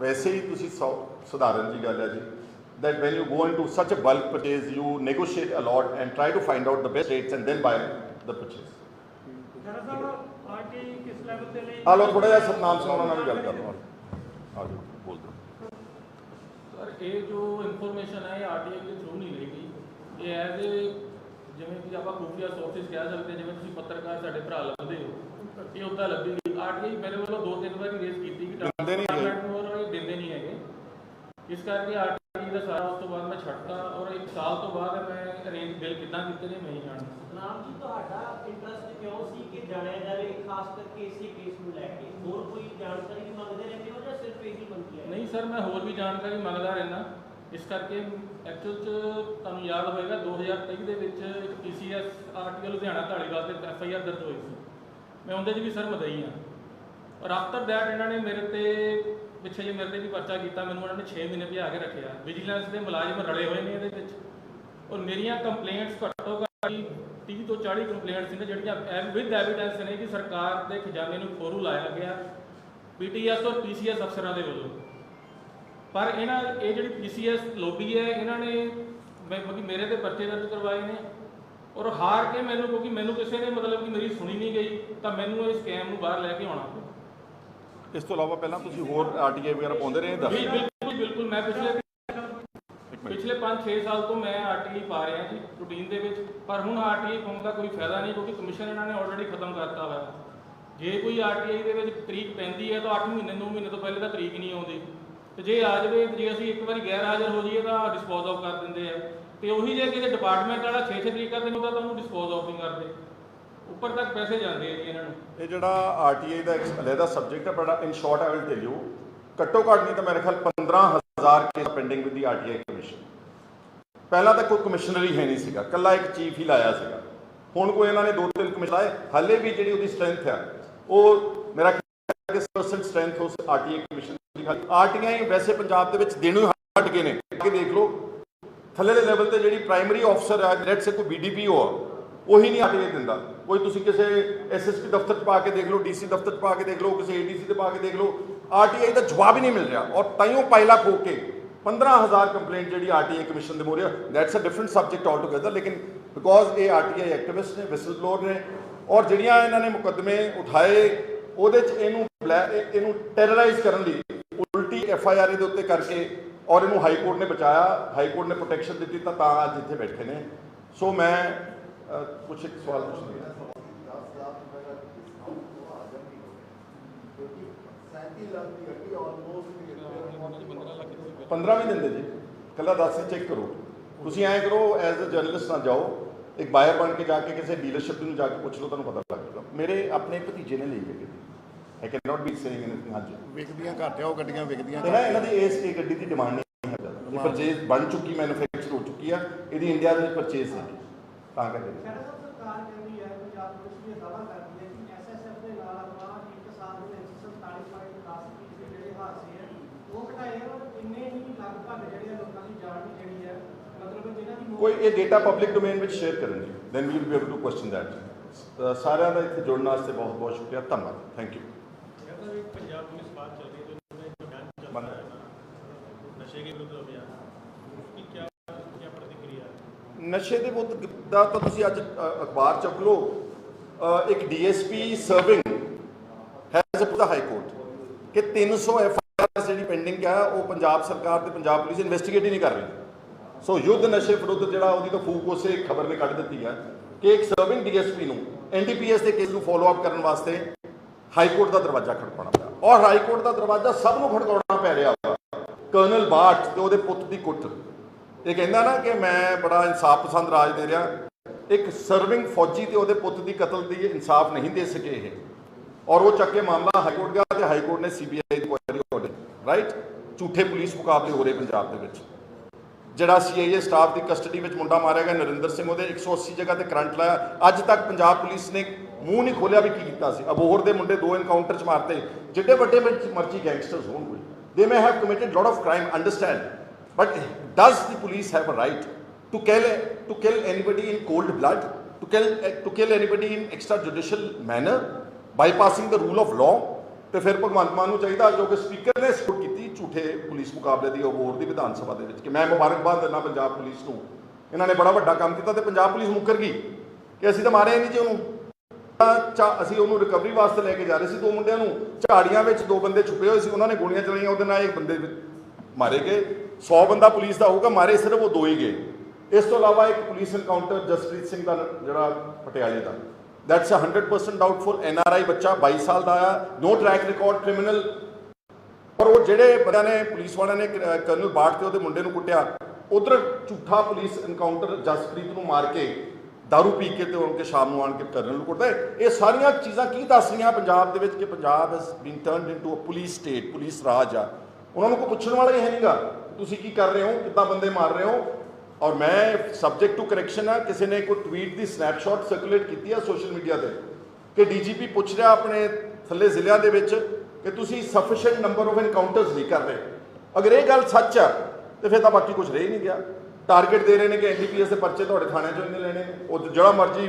ਵੈਸੇ ਹੀ ਤੁਸੀਂ ਸਧਾਰਨ ਜੀ ਗੱਲ ਹੈ ਜੀ that when you go into such a bulk purchase you negotiate a lot and try to find out the best rates and then buy the purchase. ਆ ਲੋ ਥੋੜਾ ਜਿਹਾ ਸਤਨਾਮ ਸਿੰਘ ਉਹਨਾਂ ਨਾਲ ਗੱਲ ਕਰ ਲਓ। ਆ ਜਾਓ ਬੋਲ ਦਿਓ। ਸਰ ਇਹ ਜੋ ਇਨਫੋਰਮੇਸ਼ਨ ਹੈ ਇਹ ਆਰਟੀਆਈ ਦੇ ਥਰੂ ਨਹੀਂ ਲਈ ਗਈ ਇਹ ਐਜ਼ ਜਿਵੇਂ ਕਿ ਆਪਾਂ ਖੂਫੀਆ ਸੋਰਸਿਸ ਕਹਿ ਸਕਦੇ ਹਾਂ, ਜਿਵੇਂ ਤੁਸੀਂ ਪੱਤਰਕਾਰ ਸਾਡੇ ਭਰਾ ਲੱਭਦੇ ਹੋ ਇਹ ਉੱਦਾਂ ਲੱਭੀ ਗਈ ਆਰਟੀਆਈ ਮੇਰੇ ਵੱਲੋਂ ਦੋ ਤਿੰਨ ਵਾਰੀ ਰੇਸ ਕੀਤੀ ਕਿ ਦਿੰਦੇ ਨਹੀਂ ਹੈਗੇ। ਡਾਕੂਮੈਂਟ ਨੂੰ ਦਿੰਦੇ ਨਹੀਂ ਹੈਗੇ। ਇਸ ਕਰਕੇ ਆਰਟੀਆਈ ਦਾ ਸਾਰਾ ਉਸ ਤੋਂ ਬਾਅਦ ਮੈਂ ਛੱਡਤਾ ਔਰ ਇੱਕ ਸਾਲ ਤੋਂ ਬਾਅਦ ਮੈਂ ਅਰੇਂਜ ਬਿੱਲ ਕਿੱਦਾਂ ਕੀਤੇ ਨੇ ਮੈਂ ਜਾਣਦਾ। ਸਤਨਾਮ ਜੀ ਤੁਹਾਡਾ ਇੰਟਰਸਟ ਕਿਉਂ ਸੀ ਕਿ ਜਾਣਿਆ ਜਾਵੇ ਖਾਸ ਕਰਕੇ ਇਸੇ ਕੇਸ ਨੂੰ ਲੈ ਕੇ? ਹੋਰ ਕੋਈ ਜਾਣਕਾਰੀ ਵੀ ਮੰਗਦੇ ਰਹਿੰਦੇ ਹੋ ਜਾਂ ਸਿਰਫ ਇਹੀ ਮੰਗੀ ਹੈ? ਨਹੀਂ ਸਰ ਮੈਂ ਹੋਰ ਵੀ ਜਾਣਕਾਰੀ ਮੰਗਦਾ ਰਹਿਣਾ ਇਸ ਕਰਕੇ ਐਕਚੁਅਲ ਚ ਤੁਹਾਨੂੰ ਯਾਦ ਹੋਵੇਗਾ 2023 ਦੇ ਵਿੱਚ ਇੱਕ ਪੀਸੀਐਸ ਆਰਟੀਕਲ ਲੁਧਿਆਣਾ ਧਾਲੀਵਾਲ ਤੇ ਐਫ ਆਈ ਆਰ ਦਰਜ ਹੋਈ ਸੀ। ਮੈਂ ਉਹਦੇ 'ਚ ਵੀ ਸਰ ਮਦਈ ਹਾਂ। ਔਰ ਆਫਟਰ ਦੈਟ ਇਹਨਾਂ ਨੇ ਮੇਰੇ ਤੇ, ਪਿੱਛੇ ਜੇ ਮੇਰੇ ਤੇ ਵੀ ਪਰਚਾ ਕੀਤਾ, ਮੈਨੂੰ ਉਹਨਾਂ ਨੇ 6 ਮਹੀਨੇ ਭਜਾ ਕੇ ਰੱਖਿਆ। ਵਿਜੀਲੈਂਸ ਦੇ ਮੁਲਾਜ਼ਮ ਰਲੇ ਹੋਏ ਨੇ ਇਹਦੇ ਵਿੱਚ। ਔਰ ਮੇਰੀਆਂ ਕੰਪਲੇਂਟਸ ਘੱਟੋ ਘੱਟ 30 ਤੋਂ 40 ਕੰਪਲੇਂਟਸ ਨੇ ਜਿਹੜੀਆਂ ਵਿਦ ਐਵੀਡੈਂਸ ਨੇ ਕਿ ਸਰਕਾਰ ਦੇ ਖਜ਼ਾਨੇ ਨੂੰ ਖੋਰੂ ਲਾਇਆ ਗਿਆ। ਪੀਟੀਐਸ ਔਰ ਪੀਸੀਐਸ ਅਫਸਰਾਂ ਦੇ ਵੱਲੋਂ। ਪਰ ਇਹਨਾਂ ਇਹ ਜਿਹੜੀ ਪੀਸੀਐਸ ਲੋਬੀ ਹੈ ਇਹਨਾਂ ਨੇ ਮੈਂ ਮੇਰੇ ਤੇ ਪਰਚੇ ਦਰਜ ਕਰਵਾਏ ਨੇ ਔਰ ਹਾਰ ਕੇ ਮੈਨੂੰ ਕਿਉਂਕਿ ਮੈਨੂੰ ਕਿਸੇ ਨੇ ਮਤਲਬ ਕਿ ਮੇਰੀ ਸੁਣੀ ਨਹੀਂ ਗਈ ਤਾਂ ਮੈਨੂੰ ਇਸ ਸਕੈਮ ਨੂੰ ਬਾਹਰ ਲੈ ਕੇ ਆਉਣਾ ਪਿਆ। ਇਸ ਤੋਂ ਇਲਾਵਾ ਪਹਿਲਾਂ ਤੁਸੀਂ ਹੋਰ ਆਰਟੀਆਈ ਵਗੈਰਾ ਪਾਉਂਦੇ ਰਹੇ? ਦੱਸ। ਬਿਲ- ਬਿਲਕੁਲ ਬਿਲਕੁਲ ਮੈਂ ਪਿਛਲੇ ਪਿਛਲੇ 5-6 ਸਾਲ ਤੋਂ ਮੈਂ ਆਰਟੀਆਈ ਪਾ ਰਿਹਾ ਜੀ ਰੂਟੀਨ ਦੇ ਵਿੱਚ। ਪਰ ਹੁਣ ਆਰਟੀਆਈ ਪਾਉਣ ਦਾ ਕੋਈ ਫਾਇਦਾ ਨਹੀਂ ਕਿਉਂਕਿ ਕਮਿਸ਼ਨ ਇਹਨਾਂ ਨੇ ਆਲਰੇਡੀ ਖਤਮ ਕਰਤਾ ਹੋਇਆ ਜੇ ਕੋਈ ਆਰਟੀਆਈ ਦੇ ਵਿੱਚ ਤਰੀਕ ਪੈਂਦੀ ਹੈ ਤਾਂ 8 ਮਹੀਨੇ 9 ਮਹੀਨੇ ਤੋਂ ਪਹਿਲੇ ਤਾਂ ਤਰੀਕ ਨਹੀਂ ਆਉਂਦੀ। ਤੇ ਜੇ ਆ ਜਾਵੇ, ਤੇ ਜੇ ਅਸੀਂ ਇੱਕ ਵਾਰੀ ਗੈਰ ਹਾਜ਼ਰ ਹੋ ਜਾਈਏ ਤਾਂ ਡਿਸਪੋਜ਼ ਆਫ ਕਰ ਦਿੰਦੇ ਆ। ਤੇ ਉਹੀ ਜੇ ਕਿਸੇ ਡਿਪਾਰਟਮੈਂਟ ਵਾਲਾ 6-6 ਤਰੀਕਾਂ ਤੇ ਹੁੰਦਾ ਤਾਂ ਉਹਨੂੰ ਡਿਸਪੋਜ਼ ਆਫ ਨਹੀਂ ਕਰਦੇ। ਉੱਪਰ ਤੱਕ ਪੈਸੇ ਜਾਂਦੇ ਆ ਜੀ ਇਹਨਾਂ ਨੂੰ। ਇਹ ਜਿਹੜਾ ਆਰਟੀਆਈ ਦਾ ਇੱਕ ਅਲੱਗਾ ਸਬਜੈਕਟ ਹੈ ਬੜਾ in short I will tell you ਘੱਟੋ ਘੱਟ ਨਹੀਂ ਤਾਂ ਮੇਰੇ ਖਿਆਲ 15000 case pending with the RTI commission ਪਹਿਲਾਂ ਤਾਂ ਕੋਈ ਕਮਿਸ਼ਨਰ ਹੀ ਹੈ ਨਹੀਂ ਸੀਗਾ ਕੱਲਾ ਇੱਕ ਚੀਫ ਹੀ ਲਾਇਆ ਸੀਗਾ। ਹੁਣ ਕੋਈ ਇਹਨਾਂ ਨੇ ਦੋ ਤਿੰਨ ਕਮਿਸ਼ਨ ਲਾਏ, ਹਾਲੇ ਵੀ ਜਿਹੜੀ ਉਹਦੀ ਸਟਰੈਂਥ ਹੈ ਉਹ ਮੇਰਾ 10% ਸਟਰੈਂਥ ਉਸ ਆਰਟੀਆਈ ਕਮਿਸ਼ਨ ਦੀ ਆਰਟੀਆਈ ਵੈਸੇ ਪੰਜਾਬ ਦੇ ਵਿੱਚ ਦੇਣੋਂ ਹੀ ਹਟ ਗਏ ਨੇ। ਕਿ ਦੇਖ ਲਓ ਥੱਲੇ ਦੇ ਲੈਵਲ ਤੇ ਜਿਹੜੀ ਪ੍ਰਾਇਮਰੀ ਅਫਸਰ ਹੈ ਲੈਟ ਸੇ ਕੋਈ ਬੀਡੀਪੀਓ ਆ, ਉਹੀ ਨਹੀਂ ਆਰਟੀਆਈ ਦਿੰਦਾ। ਕੋਈ ਤੁਸੀਂ ਕਿਸੇ ਐਸਐਸਪੀ ਦਫ਼ਤਰ 'ਚ ਪਾ ਕੇ ਦੇਖ ਲਓ ਡੀਸੀ ਦਫ਼ਤਰ 'ਚ ਪਾ ਕੇ ਦੇਖ ਲਓ, ਕਿਸੇ ਏਡੀਸੀ ਤੇ ਪਾ ਕੇ ਦੇਖ ਲਓ ਆਰਟੀਆਈ ਦਾ ਜਵਾਬ ਹੀ ਨਹੀਂ ਮਿਲ ਰਿਹਾ। ਔਰ ਤਾਈਓ ਪਾਇਲਾ ਖੋ ਕੇ 15000 ਕੰਪਲੇਂਟ ਜਿਹੜੀ ਆਰਟੀਆਈ ਕਮਿਸ਼ਨ ਦੇ more that's a different subject altogether ਲੇਕਿਨ ਬਿਕੋਜ਼ ਇਹ ਆਰਟੀਆਈ ਐਕਟਿਵਿਸਟ ਨੇ ਵਿਸਲ ਬਲੋਅਰ ਨੇ, ਔਰ ਜਿਹੜੀਆਂ ਇਹਨਾਂ ਨੇ ਮੁਕੱਦਮੇ ਉਠਾਏ, ਉਹਦੇ ਚ ਇਹਨੂੰ ਇਹਨੂੰ ਟੈਰਰਾਈਜ਼ ਕਰਨ ਲਈ ਉਲਟੀ ਐਫ ਆਈ ਆਰ ਦੇ ਉੱਤੇ ਕਰਕੇ ਔਰ ਇਹਨੂੰ ਹਾਈ ਕੋਰਟ ਨੇ ਬਚਾਇਆ। ਹਾਈ ਕੋਰਟ ਨੇ ਪ੍ਰੋਟੈਕਸ਼ਨ ਦਿੱਤੀ ਤਾਂ ਤਾਂ ਅੱਜ ਇੱਥੇ ਬੈਠੇ ਨੇ। ਸੋ ਮੈਂ ਕੁਝ ਇੱਕ ਸਵਾਲ ਪੁੱਛਣੀ ਹੈ। ਪੰਦਰਾਂ ਵੀ ਦਿੰਦੇ ਜੀ। ਕੱਲਾ 10 ਚੈੱਕ ਕਰੋ। ਤੁਸੀਂ ਐਂ ਕਰੋ ਐਜ਼ ਅ ਜਰਨਲਿਸਟ ਨਾ ਜਾਓ। ਇੱਕ ਬਾਇਰ ਬਣ ਕੇ ਜਾ ਕੇ ਕਿਸੇ ਡੀਲਰਸ਼ਿਪ ਨੂੰ ਜਾ ਕੇ ਪੁੱਛ ਲਓ, ਤੁਹਾਨੂੰ ਪਤਾ ਲੱਗ ਜਾਊਗਾ। ਮੇਰੇ ਆਪਣੇ ਭਤੀਜੇ ਨੇ ਲਈ ਹੈ। I cannot be saying anything ਅੱਜ ਵਿਕਦੀਆਂ ਘੱਟ ਆ ਉਹ ਗੱਡੀਆਂ ਵਿਕਦੀਆਂ ਤੇ ਨਾ ਇਹਨਾਂ ਦੀ ਇਸ ਇਹ ਗੱਡੀ ਦੀ ਡਿਮਾਂਡ ਨਹੀਂ ਹੈ ਜ਼ਿਆਦਾ ਇਹ ਪਰਚੇਜ਼ ਬਣ ਚੁੱਕੀ ਮੈਨੂਫੈਕਚਰ ਹੋ ਚੁੱਕੀ ਆ ਇਹਦੀ ਇੰਡੀਆ ਦੇ ਵਿੱਚ ਪਰਚੇਜ਼ ਹੈ ਤਾਂ ਕਰਕੇ ਸਰਕਾਰ ਕਹਿੰਦੀ ਹੈ ਪੰਜਾਬ ਪੁਲਿਸ ਵੀ ਦਾਅਵਾ ਕਰਦੀ ਹੈ ਕਿ ਐਸਐਸਐਫ ਦੇ ਨਾਲ ਆਪਣਾ ਇੱਕ ਸਾਲ ਦੇ ਵਿੱਚ 47.10 ਫੀਸਦੀ ਜਿਹੜੇ ਹਾਦਸੇ ਹੈ ਉਹ ਘਟਾਏ ਆ ਔਰ ਇੰਨੇ ਹੀ ਲਗਭਗ ਜਿਹੜੇ ਆ ਲੋਕਾਂ ਦੀ ਜਾਨ ਵੀ ਜਿਹੜੀ ਹੈ ਮਤਲਬ ਜਿਹਨਾਂ ਦੀ ਕੋਈ ਇਹ ਡੇਟਾ ਪਬਲਿਕ ਡੋਮੇਨ ਵਿੱਚ ਸ਼ੇਅਰ ਕਰਨਗੇ then we will be able to question that ਸਾਰਿਆਂ ਦਾ ਇੱਥੇ ਜੁੜਨ ਵਾਸਤੇ ਬਹੁਤ ਬਹੁਤ ਸ਼ੁਕਰੀਆ ਧੰਨਵਾਦ ਥੈਂਕ ਯੂ ਬੰਦ ਨਸ਼ੇ ਨਸ਼ੇ ਦੇ ਵਿਰੁੱਧ ਦਾ ਤਾਂ ਤੁਸੀਂ ਅੱਜ ਅਖਬਾਰ ਚੱਕ ਲਓ। ਇੱਕ DSP serving has up the high court ਕਿ 300 ਐਫਆਈਆਰ ਜਿਹੜੀ ਪੈਂਡਿੰਗ ਆ ਉਹ ਪੰਜਾਬ ਸਰਕਾਰ ਤੇ ਪੰਜਾਬ ਪੁਲਿਸ ਇਨਵੈਸਟੀਗੇਟ ਹੀ ਨਹੀਂ ਕਰ ਰਹੀ। ਸੋ ਯੁੱਧ ਨਸ਼ੇ ਵਿਰੁੱਧ ਜਿਹੜਾ ਉਹਦੀ ਤਾਂ ਫੂਕ ਉਸੇ ਖਬਰ ਨੇ ਕੱਢ ਦਿੱਤੀ ਹੈ ਕਿ ਇੱਕ ਸਰਵਿੰਗ ਡੀਐਸਪੀ ਨੂੰ ਐਨਡੀਪੀਐਸ ਦੇ ਕੇਸ ਨੂੰ ਫਾਲੋ ਅਪ ਕਰਨ ਵਾਸਤੇ ਹਾਈ ਕੋਰਟ ਦਾ ਦਰਵਾਜ਼ਾ ਖੜਕਾਉਣਾ ਪਿਆ। ਔਰ ਹਾਈ ਕੋਰਟ ਦਾ ਦਰਵਾਜ਼ਾ ਸਭ ਨੂੰ ਖੜਕਾਉਣਾ ਪੈ ਰਿਹਾ ਵਾ। ਕਰਨਲ ਬਾਠ ਤੇ ਉਹਦੇ ਪੁੱਤ ਦੀ ਕੁੱਟ। ਇਹ ਕਹਿੰਦਾ ਨਾ ਕਿ ਮੈਂ ਬੜਾ ਇਨਸਾਫ ਪਸੰਦ ਰਾਜ ਦੇ ਰਿਹਾ। ਇੱਕ ਸਰਵਿੰਗ ਫੌਜੀ ਤੇ ਉਹਦੇ ਪੁੱਤ ਦੀ ਕਤਲ ਦੀ ਇਨਸਾਫ ਨਹੀਂ ਦੇ ਸਕੇ ਇਹ। ਔਰ ਉਹ ਚੱਕ ਕੇ ਮਾਮਲਾ ਹਾਈ ਕੋਰਟ ਗਿਆ ਤੇ ਹਾਈ ਕੋਰਟ ਨੇ ਸੀਬੀਆਈ ਦੀ ਕੁਐਰੀ ਆਰਡਰ ਰਾਈਟ ਝੂਠੇ ਪੁਲਿਸ ਮੁਕਾਬਲੇ ਹੋ ਰਹੇ ਪੰਜਾਬ ਦੇ ਵਿੱਚ। ਜਿਹੜਾ ਸੀਆਈਏ ਸਟਾਫ ਦੀ ਕਸਟਡੀ ਵਿੱਚ ਮੁੰਡਾ ਮਾਰਿਆ ਗਿਆ, ਨਰਿੰਦਰ ਸਿੰਘ, ਉਹਦੇ 180 ਜਗ੍ਹਾ ਤੇ ਕਰੰਟ ਲਾਇਆ। ਅੱਜ ਤੱਕ ਪੰਜਾਬ ਪੁਲਿਸ ਨੇ ਮੂੰਹ ਨਹੀਂ ਖੋਲਿਆ ਵੀ ਕੀ ਕੀਤਾ ਸੀ। ਅਬੋਹਰ ਦੇ ਮੁੰਡੇ ਦੋ ਇਨਕਾਊਂਟਰ ਚ ਮਾਰਤੇ। ਜਿੱਡੇ ਵੱਡੇ ਮਰਜ਼ੀ ਗੈਂਗਸਟਰਸ ਹੋਣ ਕੋਈ ਦੇ may have committed lot of crime understand but does the police have a right to kill to kill anybody in cold blood to kill to kill anybody in extrajudicial manner bypassing the rule of law ਤੇ ਫਿਰ ਭਗਵੰਤ ਮਾਨ ਨੂੰ ਚਾਹੀਦਾ ਜੋ ਕਿ speaker ਨੇ support ਕੀਤੀ ਝੂਠੇ police ਮੁਕਾਬਲੇ ਦੀ ਅਵਾਰਡ ਦੀ ਵਿਧਾਨ ਸਭਾ ਦੇ ਵਿੱਚ ਕਿ ਮੈਂ ਮੁਬਾਰਕਬਾਦ ਦਿੰਦਾ ਪੰਜਾਬ ਪੁਲਿਸ ਨੂੰ ਇਹਨਾਂ ਨੇ ਬੜਾ ਵੱਡਾ ਕੰਮ ਕੀਤਾ ਤੇ ਪੰਜਾਬ ਪੁਲਿਸ ਮੁੱਕਰ ਗਈ ਕਿ ਅਸੀਂ ਤਾਂ ਮਾਰਿਆ ਨਹੀਂ ਜੀ ਉਹਨੂੰ ਤਾਂ ਚਾ- ਅਸੀਂ ਉਹਨੂੰ ਰਿਕਵਰੀ ਵਾਸਤੇ ਲੈ ਕੇ ਜਾ ਰਹੇ ਸੀ ਦੋ ਮੁੰਡਿਆਂ ਨੂੰ। ਝਾੜੀਆਂ ਵਿੱਚ ਦੋ ਬੰਦੇ ਛੁਪੇ ਹੋਏ ਸੀ, ਉਹਨਾਂ ਨੇ ਗੋਲੀਆਂ ਚਲਾਈਆਂ, ਉਹਦੇ ਨਾਲ ਇੱਕ ਬੰਦੇ ਮਾਰੇ ਗਏ। 100 ਬੰਦਾ ਪੁਲਿਸ ਦਾ ਹੋਊਗਾ, ਮਾਰੇ ਸਿਰਫ ਉਹ ਦੋ ਹੀ ਗਏ। ਇਸ ਤੋਂ ਇਲਾਵਾ ਇੱਕ ਪੁਲਿਸ ਐਨਕਾਊਂਟਰ ਜਸਪ੍ਰੀਤ ਸਿੰਘ ਦਾ, ਜਿਹੜਾ ਪਟਿਆਲੇ ਦਾ। That's a 100% doubtful N R I ਬੱਚਾ 22 ਸਾਲ ਦਾ ਆ ਨੋ ਟਰੈਕ ਰਿਕਾਰਡ ਕ੍ਰਿਮੀਨਲ ਪਰ ਉਹ ਜਿਹੜੇ ਬੰਦਿਆਂ ਨੇ, ਪੁਲਿਸ ਵਾਲਿਆਂ ਨੇ ਕਰਨਲ ਬਾਟ ਤੇ ਉਹਦੇ ਮੁੰਡੇ ਨੂੰ ਕੁੱਟਿਆ, ਉਧਰ ਝੂਠਾ ਪੁਲਿਸ ਐਨਕਾਊਂਟਰ ਜਸਪ੍ਰੀਤ ਨੂੰ ਮਾਰ ਕੇ ਦਾਰੂ ਪੀ ਕੇ ਤੇ ਉਹਨਾਂ ਕੇ ਸ਼ਾਮ ਨੂੰ ਆਣ ਕੇ ਕਰਨ ਨੂੰ ਕੁੱਟਦਾ ਇਹ ਸਾਰੀਆਂ ਚੀਜ਼ਾਂ ਕੀ ਦੱਸ ਰਹੀਆਂ ਪੰਜਾਬ ਦੇ ਵਿੱਚ ਕਿ Punjab has been turned into a police state police raj ਆ ਉਹਨਾਂ ਨੂੰ ਕੋਈ ਪੁੱਛਣ ਵਾਲਾ ਹੀ ਹੈ ਨਹੀਂਗਾ ਤੁਸੀਂ ਕੀ ਕਰ ਰਹੇ ਹੋ ਕਿੱਦਾਂ ਬੰਦੇ ਮਾਰ ਰਹੇ ਹੋ ਔਰ ਮੈਂ ਸਬਜੈਕਟ ਟੂ ਕਰੈਕਸ਼ਨ ਆ ਕਿਸੇ ਨੇ ਕੋਈ ਟਵੀਟ ਦੀ ਸਨੈਪਸ਼ਾਟ ਸਰਕੂਲੇਟ ਕੀਤੀ ਆ ਸੋਸ਼ਲ ਮੀਡੀਆ ਤੇ ਕਿ ਡੀਜੀਪੀ ਪੁੱਛ ਰਿਹਾ ਆਪਣੇ ਥੱਲੇ ਜ਼ਿਲ੍ਹਿਆਂ ਦੇ ਵਿੱਚ ਕਿ ਤੁਸੀਂ ਸਫੀਸ਼ੀਐਂਟ ਨੰਬਰ ਆਫ ਐਨਕਾਊਂਟਰਸ ਨਹੀਂ ਕਰ ਰਹੇ ਅਗਰ ਇਹ ਗੱਲ ਸੱਚ ਆ ਤੇ ਫਿਰ ਤਾਂ ਬਾਕੀ ਕੁਝ ਰਹਿ ਹੀ ਨਹੀਂ ਗਿਆ ਟਾਰਗੇਟ ਦੇ ਰਹੇ ਨੇ ਕਿ ਐਨਡੀਪੀਐਸ ਦੇ ਪਰਚੇ ਤੁਹਾਡੇ ਥਾਣਿਆਂ ਚੋਂ ਇੰਨੇ ਲੈਣੇ। ਉਹ ਜਿਹੜਾ ਮਰਜ਼ੀ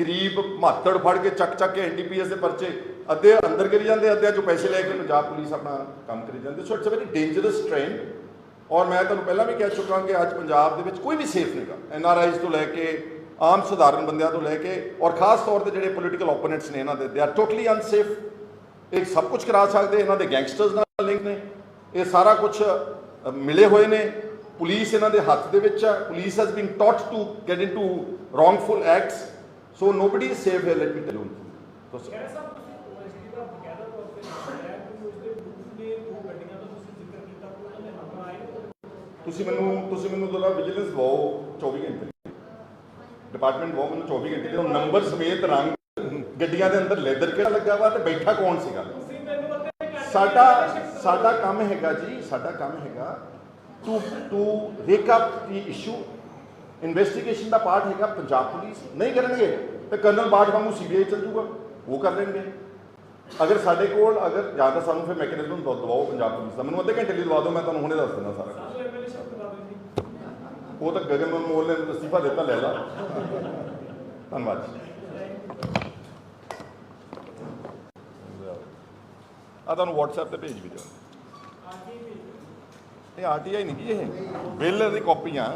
ਗਰੀਬ ਮਾਤੜ ਫੜ ਕੇ ਚੱਕ ਚੱਕ ਕੇ ਐਨਡੀਪੀਐਸ ਦੇ ਪਰਚੇ ਅੱਧੇ ਅੰਦਰ ਕਰੀ ਜਾਂਦੇ, ਅੱਧਿਆਂ ਚੋਂ ਪੈਸੇ ਲੈ ਕੇ ਪੰਜਾਬ ਪੁਲਿਸ ਆਪਣਾ ਕੰਮ ਕਰੀ ਜਾਂਦੀ। So it's a very dangerous trend ਔਰ ਮੈਂ ਤੁਹਾਨੂੰ ਪਹਿਲਾਂ ਵੀ ਕਹਿ ਚੁੱਕਾ ਕਿ ਅੱਜ ਪੰਜਾਬ ਦੇ ਵਿੱਚ ਕੋਈ ਵੀ ਸੇਫ ਨਹੀਂਗਾ ਐਨ ਆਰ ਆਈਜ਼ ਤੋਂ ਲੈ ਕੇ, ਆਮ ਸਧਾਰਨ ਬੰਦਿਆਂ ਤੋਂ ਲੈ ਕੇ, ਔਰ ਖਾਸ ਤੌਰ ਤੇ ਜਿਹੜੇ ਪੋਲੀਟੀਕਲ ਓਪੋਨੈਂਟਸ ਨੇ ਇਹਨਾਂ ਦੇ ਦੇ ਆਰ ਟੋਟਲੀ ਅਨਸੇਫ ਇਹ ਸਭ ਕੁਝ ਕਰਾ ਸਕਦੇ, ਇਹਨਾਂ ਦੇ ਗੈਂਗਸਟਰਸ ਨਾਲ ਲਿੰਕ ਨੇ। ਇਹ ਸਾਰਾ ਕੁਝ ਮਿਲੇ ਹੋਏ ਨੇ। ਪੁਲਿਸ ਇਹਨਾਂ ਦੇ ਹੱਥ ਦੇ ਵਿੱਚ ਹੈ। Police has been taught to get into wrongful acts so nobody is safe ਹੈ ਲੈਟ ਮੀ ਟੈਲ ਯੂ ਤੁਸੀਂ ਤੇ ਮੈਨੂੰ ਤੁਸੀਂ ਮੈਨੂੰ ਦੁਆਰਾ ਵਿਜੀਲੈਂਸ ਦਵਾਓ 24 ਘੰਟੇ। ਡਿਪਾਰਟਮੈਂਟ ਦਵਾਓ ਮੈਨੂੰ 24 ਘੰਟੇ ਦੇ ਨੰਬਰ ਸਮੇਤ ਰੰਗ ਗੱਡੀਆਂ ਦੇ ਅੰਦਰ ਲੈਦਰ ਕਿਹੜਾ ਲੱਗਾ ਵਾ ਤੇ ਬੈਠਾ ਕੌਣ ਸੀਗਾ? ਸਾਡਾ ਸਾਡਾ ਕੰਮ ਹੈਗਾ ਜੀ ਸਾਡਾ ਕੰਮ ਹੈਗਾ to to rake up the issue investigation the part ਹੈਗਾ ਪੰਜਾਬ ਪੁਲਿਸ ਨਹੀਂ ਕਰਨਗੇ ਤੇ ਕਰਨਲ ਬਾਠ ਵਾਂਗੂ ਸੀਬੀਆਈ ਚੱਲ ਜੂਗਾ। ਉਹ ਕਰ ਲੈਣਗੇ। ਅਗਰ ਸਾਡੇ ਕੋਲ ਅਗਰ ਜਾਂ ਤਾਂ ਸਾਨੂੰ ਫਿਰ ਮੈਕੈਨਿਜ਼ਮ ਦਵਾਓ ਪੰਜਾਬ ਪੁਲਿਸ ਦਾ। ਮੈਨੂੰ ਅੱਧੇ ਘੰਟੇ ਲਈ ਦਵਾ ਦਿਓ ਮੈਂ ਤੁਹਾਨੂੰ ਹੁਣੇ ਦੱਸ ਦਿੰਦਾ ਸਾਰਾ। ਉਹ ਤਾਂ ਗਗਨ ਮਨਮੋਲ ਨੇ ਅਸਤੀਫਾ ਦਿੱਤਾ ਲੈ ਲਾ। ਧੰਨਵਾਦ ਜੀ। ਆ ਤੁਹਾਨੂੰ WhatsApp ਤੇ ਭੇਜ ਵੀ ਦਿਓ। ਇਹ ਆਰਟੀਆਈ ਨਹੀਂ ਜੀ ਇਹ। ਬਿੱਲ ਦੀ ਕਾਪੀਆਂ।